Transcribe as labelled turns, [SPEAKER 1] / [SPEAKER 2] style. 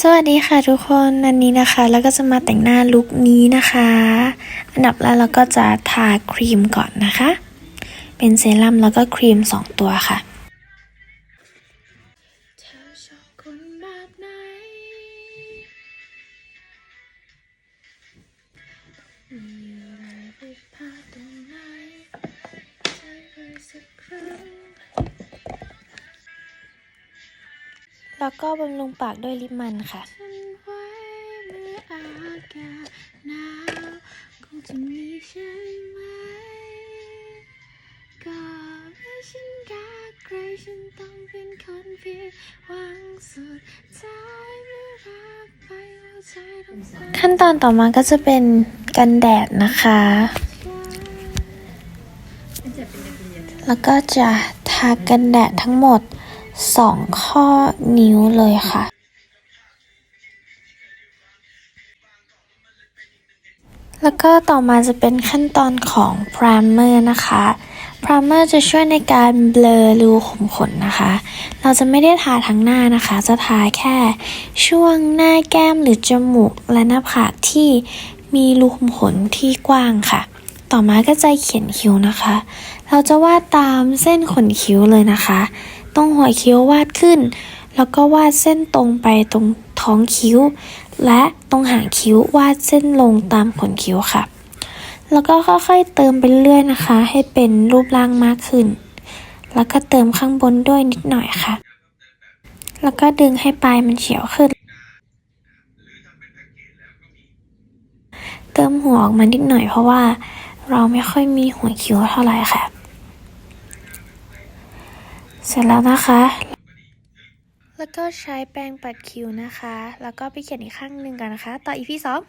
[SPEAKER 1] สวัสดีค่ะทุกคนวันนี้นะคะแล้วก็จะมาแต่งหน้าลุคนี้นะคะ อันดับแรกเราก็จะทาครีมก่อนนะคะ เป็นเซรั่มแล้วก็ครีม 2 ตัวค่ะมีอะไรผิดพลาดตรงไหนใช่เลยสักครั้ง แล้วก็บำรุงปากด้วยลิปมันค่ะฉันรักใครฉันต้องเป็นคนผิดหวังสุดท้ายเมื่อรักไปหัวใจต้องสั่นขั้นตอนต่อมาก็จะเป็นกันแดดนะคะ แล้วก็จะทากันแดดทั้งหมด 2ข้อนิ้วเลยค่ะ แล้วก็ต่อมาจะเป็นขั้นตอนของ primer นะคะ primer จะช่วยในการเบลอรูขุมขนนะคะ เราจะไม่ได้ทาทั้งหน้านะคะ จะทาแค่ช่วงหน้าแก้มหรือจมูกและหน้าผากที่มีรูขุมขนที่กว้างค่ะ ต่อมาก็จะเขียนคิ้วนะคะ เราจะวาดตามเส้นขนคิ้วเลยนะคะ ตรงหัวคิ้ววาดขึ้น แล้วก็วาดเส้นตรงไปตรงท้องคิ้ว และตรงหางคิ้ววาดเส้นลงตามขนคิ้วค่ะ แล้วก็ค่อยๆเติมไปเรื่อยนะคะ ให้เป็นรูปร่างมากขึ้น แล้วก็เติมข้างบนด้วยนิดหน่อยค่ะ แล้วก็ดึงให้ปลายมันเฉียวขึ้น เติมหัวออกมานิดหน่อยเพราะว่าเราไม่ค่อยมีหัวคิ้วเท่าไหร่ค่ะ เสร็จแล้วนะคะ แล้วก็ใช้แปรงปัดคิ้วนะคะ แล้วก็ไปเขียนอีกข้างหนึ่งกันนะคะ ต่ออีพีสอง